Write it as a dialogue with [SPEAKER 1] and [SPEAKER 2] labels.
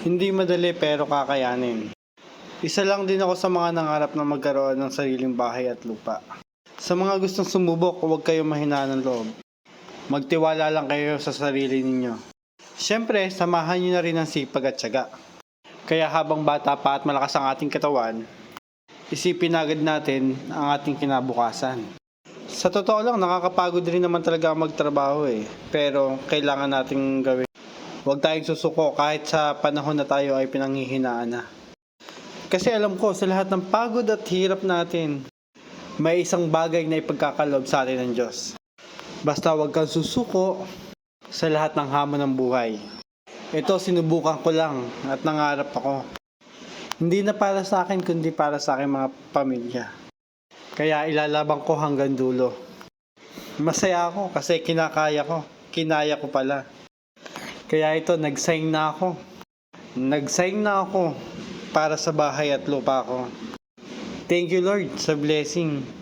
[SPEAKER 1] Hindi madali pero kakayanin. Isa lang din ako sa mga nangarap na magkaroon ng sariling bahay at lupa. Sa mga gustong sumubok, huwag kayong mahinaan ng loob. Magtiwala lang kayo sa sarili ninyo. Siyempre, samahan nyo na rin ang sipag at tiyaga. Kaya habang bata pa at malakas ang ating katawan, isipin agad natin ang ating kinabukasan. Sa totoo lang, nakakapagod rin naman talaga magtrabaho eh. Pero kailangan nating gawin. Huwag tayong susuko kahit sa panahon na tayo ay pinanghihinaan na. Kasi alam ko, sa lahat ng pagod at hirap natin, may isang bagay na ipagkakalob sa atin ng Diyos. Basta huwag kang susuko sa lahat ng hamon ng buhay. Ito, sinubukan ko lang at nangarap ako. Hindi na para sa akin, kundi para sa aking mga pamilya. Kaya ilalaban ko hanggang dulo. Masaya ako kasi kinakaya ko. Kinaya ko pala. Kaya ito, nag-sign na ako. Nag-sign na ako para sa bahay at lupa ko. Thank you Lord sa blessing.